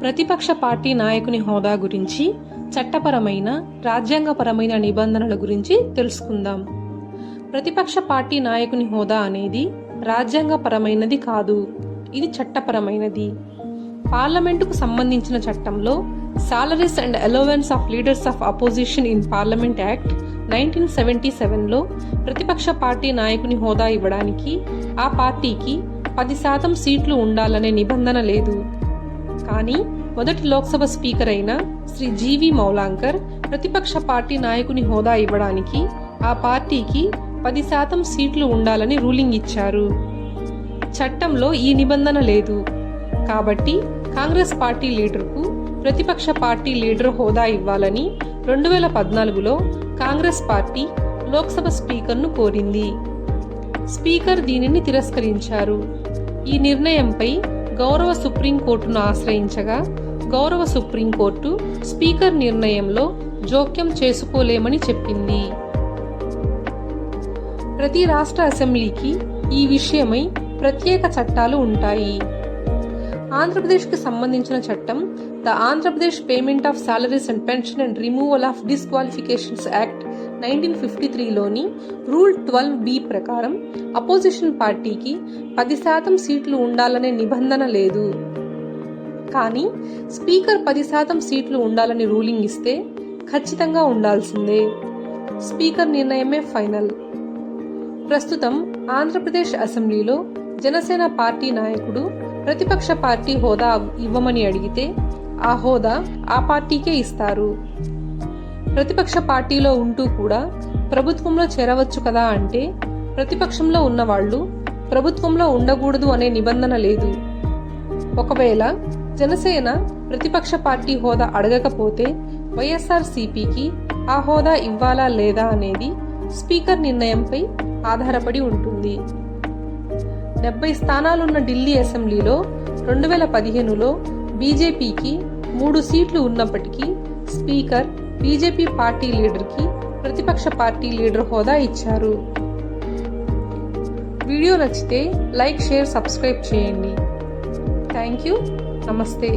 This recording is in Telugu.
ప్రతిపక్ష పార్టీ నాయకుని హోదా గురించి చట్టపరమైన రాజ్యాంగపరమైన నిబంధనల గురించి తెలుసుకుందాం. ప్రతిపక్ష పార్టీ నాయకుని హోదా అనేది రాజ్యాంగపరమైనది కాదు ఇది చట్టపరమైనది. పార్లమెంటుకు సంబంధించిన చట్టంలో salaries and allowance of leaders of opposition in parliament act nineteen seventy సెవెన్లో ప్రతిపక్ష పార్టీ నాయకుని హోదా ఇవ్వడానికి ఆ పార్టీకి పది శాతం సీట్లు ఉండాలనే నిబంధన లేదు. కానీ మొదటి లోక్సభ స్పీకర్ అయిన శ్రీ జీవి మౌలాంకర్ ప్రతిపక్ష పార్టీ నాయకుని హోదా ఇవ్వడానికి ఆ పార్టీకి పది శాతం సీట్లు ఉండాలని రూలింగ్ ఇచ్చారు. చట్టంలో ఈ నిబంధన లేదు. కాబట్టి కాంగ్రెస్ పార్టీ లీడర్కు ప్రతిపక్ష పార్టీ లీడర్ హోదా ఇవ్వాలని రెండు వేల పద్నాలుగులో కాంగ్రెస్ పార్టీ లోక్సభ స్పీకర్ను కోరింది. స్పీకర్ దీనిని తిరస్కరించారు. ఈ నిర్ణయంపై గౌరవ సుప్రీంకోర్టును ఆశ్రయించగా గౌరవ సుప్రీంకోర్టు స్పీకర్ నిర్ణయంలో జోక్యం చేసుకోలేమని చెప్పింది. ప్రతి రాష్ట్ర అసెంబ్లీకి ఈ విషయమై ప్రత్యేక చట్టాలు ఉంటాయి. ఆంధ్రప్రదేశ్కి సంబంధించిన చట్టం the Andhra Pradesh payment of salaries and pension and removal of disqualifications act nineteen fifty త్రీలోని rule twelve B ప్రకారం అపోజిషన్ పార్టీకి పది శాతం సీట్లు ఉండాలనే నిబంధన లేదు. కానీ స్పీకర్ పది శాతం సీట్లు ఉండాలని రూలింగ్ ఇస్తే ఖచ్చితంగా ఉండాల్సిందే. స్పీకర్ నిర్ణయమే ఫైనల్. ప్రస్తుతం ఆంధ్రప్రదేశ్ అసెంబ్లీలో జనసేన పార్టీ నాయకుడు ప్రతిపక్ష పార్టీ హోదా ఇవ్వమని అడిగితే ఆ హోదా ఆ పార్టీకే ఇస్తారు. ప్రతిపక్ష పార్టీలో ఉంటూ కూడా ప్రభుత్వంలో చేరవచ్చు కదా అంటే ప్రతిపక్షంలో ఉన్నవాళ్ళు ప్రభుత్వంలో ఉండకూడదు అనే నిబంధన లేదు. ఒకవేళ జనసేన ప్రతిపక్ష పార్టీ హోదా అడగకపోతే వైఎస్ఆర్ సిపికి ఆ హోదా ఇవ్వాలా లేదా అనేది స్పీకర్ నిర్ణయంపై ఆధారపడి ఉంటుంది. డెబ్బై స్థానాలున్న ఢిల్లీ అసెంబ్లీలో రెండు వేల పదిహేనులో బీజేపీకి మూడు సీట్లు ఉన్నప్పటికీ స్పీకర్ బీజేపీ పార్టీ లీడర్కి ప్రతిపక్ష పార్టీ లీడర్ హోదా ఇచ్చారు. వీడియో నచ్చితే లైక్ షేర్ సబ్స్క్రైబ్ చేయండి. Thank you. నమస్తే.